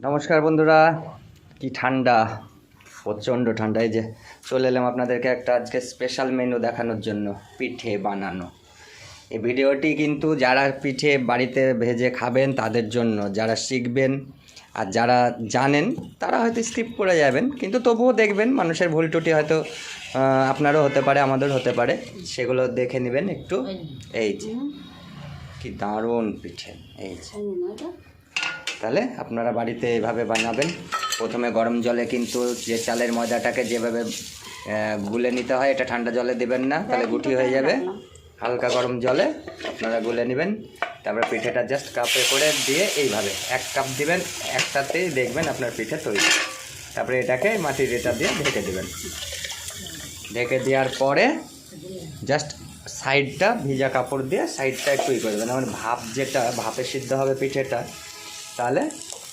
নমস্কার বন্ধুরা কি ঠান্ডা প্রচণ্ড ঠান্ডা এই যে চলে এলাম আপনাদেরকে একটা আজকে স্পেশাল মেনু দেখানোর জন্য পিঠে বানানো। এই ভিডিওটি কিন্তু যারা পিঠে বাড়িতে ভেজে খাবেন তাদের জন্য যারা শিখবেন আর যারা জানেন তারা হয়তো স্কিপ করে যাবেন কিন্তু তবুও দেখবেন মানুষের ভুল ত্রুটি হয়তো আপনারও হতে পারে আমাদের হতে পারে সেগুলো দেখে নেবেন একটু। এই যে। কি দারুণ পিঠে এই যে। তাহলে আপনারা বাড়িতে এভাবে বানাবেন। প্রথমে গরম জলে কিন্তু যে চালের ময়দাটাকে যেভাবে গুলে নিতে হয় এটা ঠান্ডা জলে দেবেন না তাহলে গুটি হয়ে যাবে। হালকা গরম জলে আপনারা গুলে নেবেন। তারপরে পিঠেটা জাস্ট কাপে করে দিয়ে এইভাবে এক কাপ দিবেন একটাতেই দেখবেন আপনার পিঠে তৈরি। তারপরে এটাকে মাটির এটা দিয়ে ঢেকে দেবেন। ঢেকে দেওয়ার পরে জাস্ট সাইডটা ভিজা কাপড় দিয়ে সাইডটা একটু ই করে দেবেন। আমার ভাপ যেটা ভাপে সিদ্ধ হবে পিঠেটা তাহলে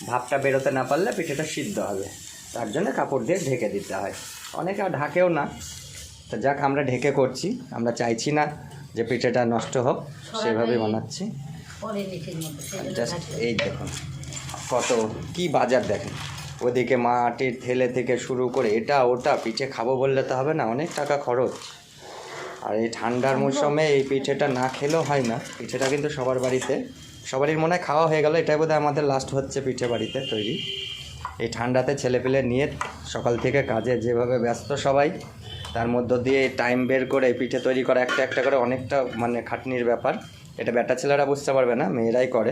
ভাপটা বেরোতে না পারলে পিঠেটা সিদ্ধ হবে। তার জন্য কাপড় দিয়ে ঢেকে দিতে হয়। অনেকে আর ঢাকেও না। তো যাক আমরা ঢেকে করছি। আমরা চাইছি না যে পিঠেটা নষ্ট হোক। সেভাবেই বানাচ্ছি। জাস্ট এই দেখুন কত কি বাজার দেখেন। ওদিকে মাটির থেলে থেকে শুরু করে এটা ওটা পিঠে খাব বললে তো হবে না অনেক টাকা খরচ। আর এই ঠান্ডার মৌসুমে এই পিঠেটা না খেলেও হয় না। পিঠেটা কিন্তু সবার বাড়িতে সবারই মনে হয় খাওয়া হয়ে গেল। এটাই বোধহয় আমাদের লাস্ট হচ্ছে পিঠে বাড়িতে তৈরি। এই ঠান্ডাতে ছেলেপেলে নিয়ে সকাল থেকে কাজে যেভাবে ব্যস্ত সবাই, তার মধ্য দিয়ে টাইম বের করে পিঠে তৈরি করা একটা একটা করে অনেকটা মানে খাটনির ব্যাপার। এটা বেটা ছেলেরা বুঝতে পারবে না, মেয়েরাই করে।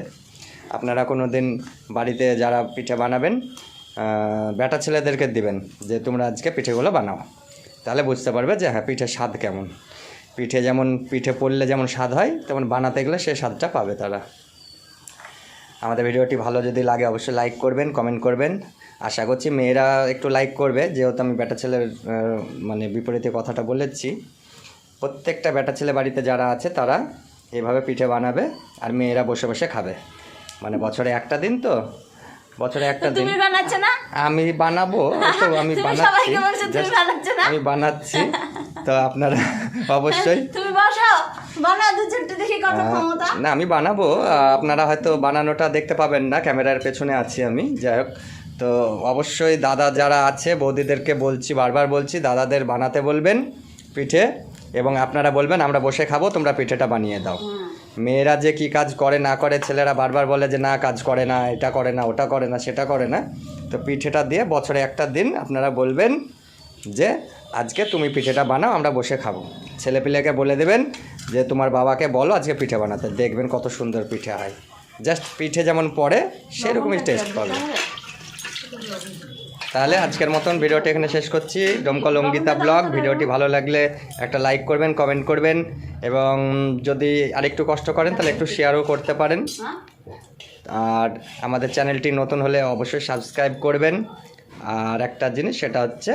আপনারা কোনো দিন বাড়িতে যারা পিঠে বানাবেন বেটা ছেলেদেরকে দিবেন যে তোমরা আজকে পিঠেগুলো বানাও। তাহলে বুঝতে পারবে যে হ্যাঁ পিঠের স্বাদ কেমন। পিঠে যেমন, পিঠে পড়লে যেমন স্বাদ হয়, তেমন বানাতে গেলে সেই স্বাদটা পাবে তারা। আমাদের ভিডিওটি ভালো যদি লাগে অবশ্যই লাইক করবেন কমেন্ট করবেন। আশা করছি মেয়েরা একটু লাইক করবে যেহেতু আমি বেটা ছেলের মানে বিপরীতে কথাটা বলেছি। প্রত্যেকটা বেটা ছেলে বাড়িতে যারা আছে তারা এভাবে পিঠে বানাবে আর মেয়েরা বসে বসে খাবে। মানে বছরে একটা দিন তো বছরে একটা দিন। না? আমি বানাবো তো আমি বানাচ্ছি? আমি বানাচ্ছি তো আপনারা অবশ্যই না আমি বানাবো। আপনারা হয়তো বানানোটা দেখতে পাবেন না ক্যামেরার পেছনে আছি আমি যাই হোক। তো অবশ্যই দাদা যারা আছে বৌদিদেরকে বলছি বারবার বলছি দাদাদের বানাতে বলবেন পিঠে এবং আপনারা বলবেন আমরা বসে খাব তোমরা পিঠেটা বানিয়ে দাও। মেয়েরা যে কি কাজ করে না করে ছেলেরা বারবার বলে যে না কাজ করে না এটা করে না ওটা করে না সেটা করে না। তো পিঠেটা দিয়ে বছরে একটা দিন আপনারা বলবেন যে আজকে তুমি পিঠেটা বানাও আমরা বসে খাব। ছেলেপিলেকে বলে দেবেন যে তোমার বাবাকে বলো আজকে পিঠে বানাতে দেখবেন কত সুন্দর পিঠে হয়। জাস্ট পিঠে যেমন পড়ে সেরকমই টেস্ট পাবে। তাহলে আজকের মতন ভিডিওটি এখানে শেষ করছি। ডমকল অঙ্গিতা ব্লগ ভিডিওটি ভালো লাগলে একটা লাইক করবেন কমেন্ট করবেন এবং যদি আরেকটু কষ্ট করেন তাহলে একটু শেয়ারও করতে পারেন। আর আমাদের চ্যানেলটি নতুন হলে অবশ্যই সাবস্ক্রাইব করবেন। আর একটা জিনিস সেটা হচ্ছে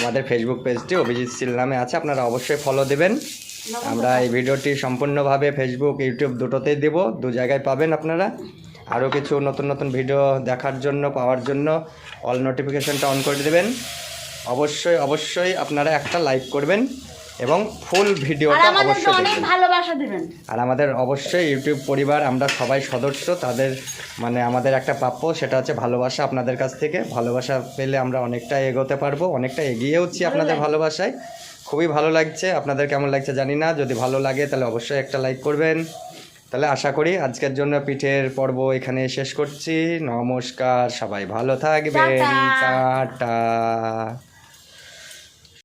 আমাদের ফেসবুক পেজটি অভিজিৎ সিল নামে আছে আপনারা অবশ্যই ফলো দেবেন। আমরা এই ভিডিওটি সম্পূর্ণভাবে ফেসবুক ইউটিউব দুটোতেই দেব। দু জায়গায় পাবেন আপনারা। আরও কিছু নতুন নতুন ভিডিও দেখার জন্য পাওয়ার জন্য অল নোটিফিকেশনটা অন করে দেবেন। অবশ্যই অবশ্যই আপনারা একটা লাইক করবেন। এবং ফুল ভিডিওটা অবশ্যই অনেক দেখবেন। ভালোবাসা দিবেন। আর আমাদের অবশ্যই ইউটিউব পরিবার আমরা সবাই সদস্য তাদের মানে আমাদের একটা প্রাপ্য সেটা হচ্ছে ভালোবাসা আপনাদের কাছ থেকে। ভালোবাসা পেলে আমরা অনেকটা এগোতে পারব অনেকটা এগিয়েওছি আপনাদের ভালোবাসায়। খুবই ভালো লাগছে। আপনাদের কেমন লাগছে জানি না। যদি ভালো লাগে তাহলে অবশ্যই একটা লাইক করবেন। তাহলে আশা করি আজকের জন্য পিঠের পর্ব এখানে শেষ করছি। নমস্কার সবাই ভালো থাকবেন। টাটা।